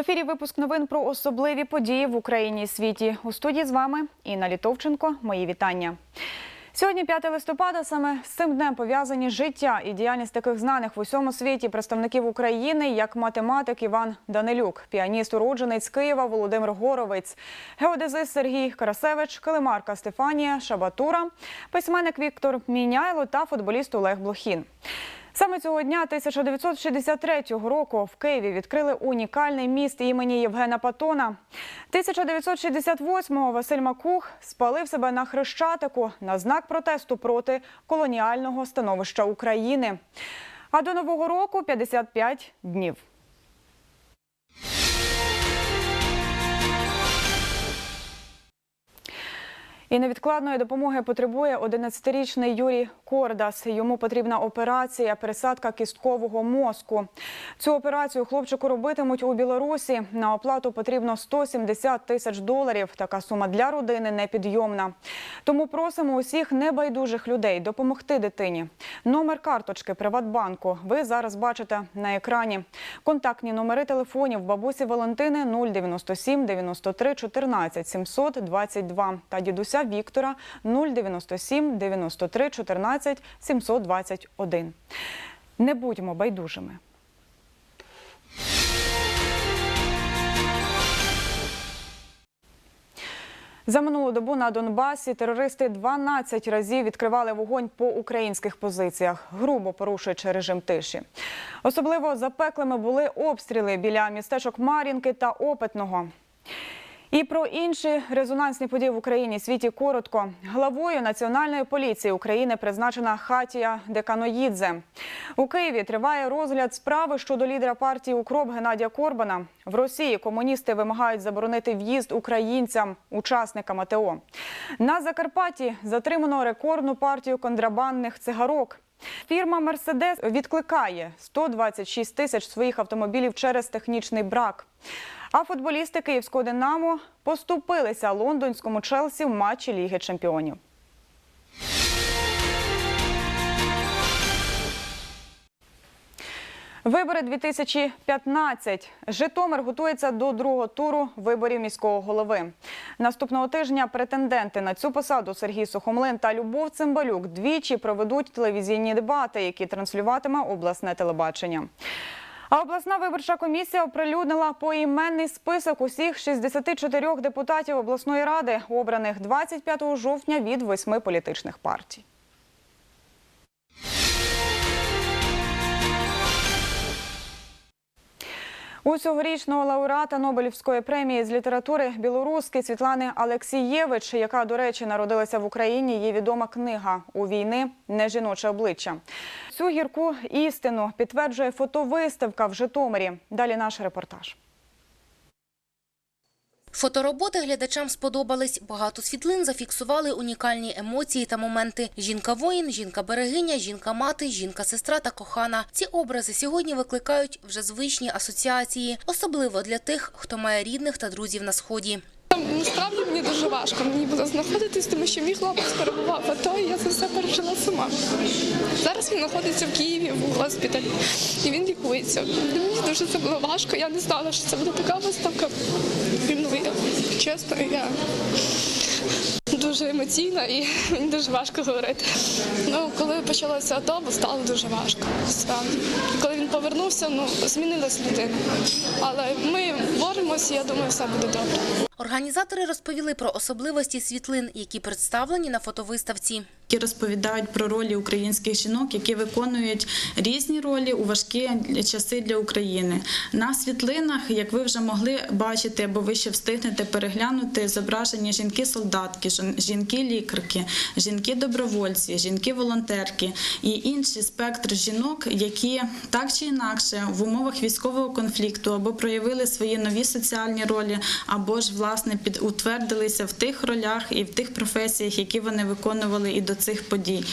ефірі випуск новин про особливі події в Україні і світі. У студії з вами Інна Літовченко. Мої вітання. Сьогодні 5 листопада. Саме з цим днем пов'язані життя і діяльність таких знаних в усьому світі представників України, як математик Іван Данилюк, піаніст уродженець Києва Володимир Горовець, геодезист Сергій Карасевич, килимарка Стефанія Шабатура, письменник Віктор Міняйло та футболіст Олег Блохін. Саме цього дня 1963 року в Києві відкрили унікальний міст імені Євгена Патона. 1968-го Василь Макух спалив себе на Хрещатику на знак протесту проти колоніального становища України. А до Нового року 55 днів. І невідкладної допомоги потребує 11-річний Юрій Кордас. Йому потрібна операція пересадка кісткового мозку. Цю операцію хлопчику робитимуть у Білорусі. На оплату потрібно 170 тисяч доларів. Така сума для родини непідйомна. Тому просимо усіх небайдужих людей допомогти дитині. Номер карточки Приватбанку ви зараз бачите на екрані. Контактні номери телефонів бабусі Валентини 097 93 14 722 та дідуся Віктора 097 93 14 721. Не будьмо байдужими. За минулу добу на Донбасі терористи 12 разів відкривали вогонь по українських позиціях, грубо порушуючи режим тиші. Особливо запеклими були обстріли біля містечок Мар'їнки та Опитного. І про інші резонансні події в Україні світі коротко. Главою Національної поліції України призначена Хатія Деканоїдзе. У Києві триває розгляд справи щодо лідера партії Укроп Геннадія Корбана. В Росії комуністи вимагають заборонити в'їзд українцям, учасникам АТО. На Закарпатті затримано рекордну партію контрабандних цигарок. Фірма Мерседес відкликає 126 тисяч своїх автомобілів через технічний брак. А футболісти київського Динамо поступилися лондонському Челсі в матчі Ліги Чемпіонів. Вибори 2015. Житомир готується до другого туру виборів міського голови. Наступного тижня претенденти на цю посаду Сергій Сухомлин та Любов Цимбалюк двічі проведуть телевізійні дебати, які транслюватиме обласне телебачення. А обласна виборча комісія оприлюднила поіменний список усіх 64 депутатів обласної ради, обраних 25 жовтня від восьми політичних партій. У цьогорічного лауреата Нобелівської премії з літератури білоруски Світлани Алексієвич, яка, до речі, народилася в Україні, є відома книга у війни не жіноче обличчя. Цю гірку істину підтверджує фотовиставка в Житомирі. Далі наш репортаж. Фотороботи глядачам сподобались. Багато світлин зафіксували унікальні емоції та моменти. Жінка-воїн, жінка-берегиня, жінка-мати, жінка-сестра та кохана. Ці образи сьогодні викликають вже звичні асоціації, особливо для тих, хто має рідних та друзів на сході. Насправді мені дуже важко мені було знаходитись, тому що мій хлопець перебував в АТО, і я це все пережила сама. Зараз він знаходиться в Києві в госпіталі і він лікується. Мені дуже це було важко. Я не знала, що це буде така виставка. Ну, чесно, я дуже емоційна і мені дуже важко говорити. Ну, коли почалося АТО, стало дуже важко. Коли він повернувся, ну змінилась людина. Але ми боремося, я думаю, все буде добре. Організатори розповіли про особливості світлин, які представлені на фотовиставці. які розповідають про ролі українських жінок, які виконують різні ролі у важкі часи для України. На світлинах, як ви вже могли бачити, або ви ще встигнете переглянути, зображені жінки-солдатки, жінки-лікарки, жінки-добровольці, жінки-волонтерки і інший спектр жінок, які так чи інакше в умовах військового конфлікту або проявили свої нові соціальні ролі, або ж власне під утвердилися в тих ролях і в тих професіях, які вони виконували і до цих подій.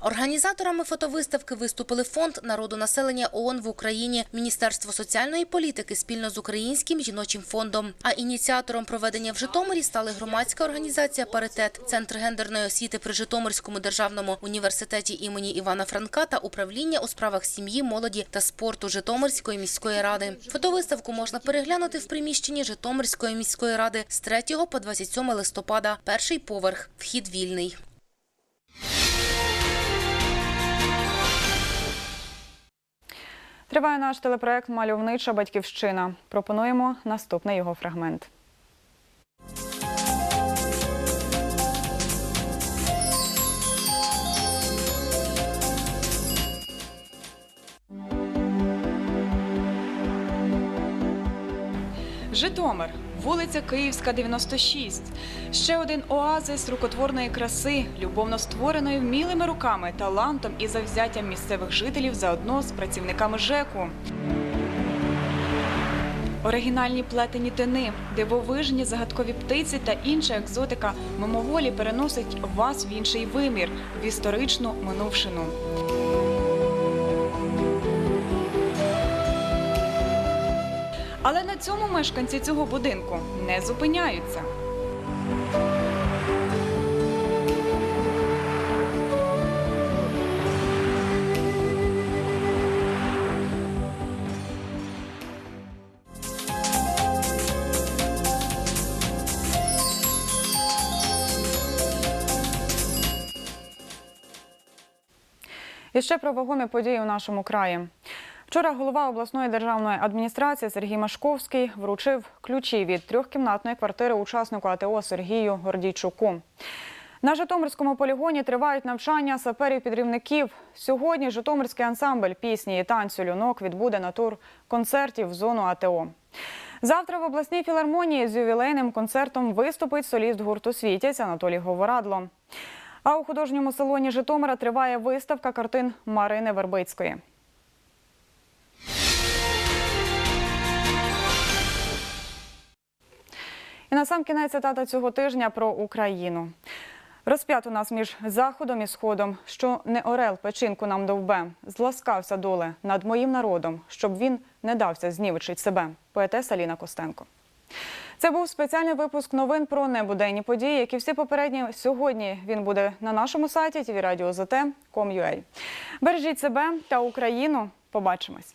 Організаторами фотовиставки виступили Фонд народонаселення ООН в Україні, Міністерство соціальної політики спільно з Українським жіночим фондом. А ініціатором проведення в Житомирі стали громадська організація «Паритет», Центр гендерної освіти при Житомирському державному університеті імені Івана Франка та управління у справах сім'ї, молоді та спорту Житомирської міської ради. Фотовиставку можна переглянути в приміщенні Житомирської міської ради з 3 по 27 листопада. Перший поверх. Вхід вільний. Триває наш телепроект Мальовнича батьківщина. Пропонуємо наступний його фрагмент. Житомир, вулиця Київська, 96. Ще один оазис рукотворної краси, любовно створеної вмілими руками, талантом і завзяттям місцевих жителів заодно з працівниками ЖЕКу. Оригінальні плетені тини, дивовижні загадкові птиці та інша екзотика мимоволі переносить вас в інший вимір, в історичну минувшину. Але на цьому мешканці цього будинку не зупиняються. Ще про вагомі події у нашому краї. Вчора голова обласної державної адміністрації Сергій Машковський вручив ключі від трьохкімнатної квартири учаснику АТО Сергію Гордійчуку. На Житомирському полігоні тривають навчання саперів-підрівників. Сьогодні Житомирський ансамбль пісні і танцю «Люнок» відбуде на тур концертів в зону АТО. Завтра в обласній філармонії з ювілейним концертом виступить соліст гурту «Світязь» Анатолій Говорадло. А у художньому салоні Житомира триває виставка картин Марини Вербицької. І на сам кінець цитата цього тижня про Україну. Розп'ят у нас між заходом і сходом, що не орел печінку нам довбе, зласкався доле над моїм народом, щоб він не дався знівечить себе. Поетеса Ліна Костенко. Це був спеціальний випуск новин про небуденні події, які всі попередні сьогодні він буде на нашому сайті tvradio.zt.com.ua. Бережіть себе та Україну. Побачимось.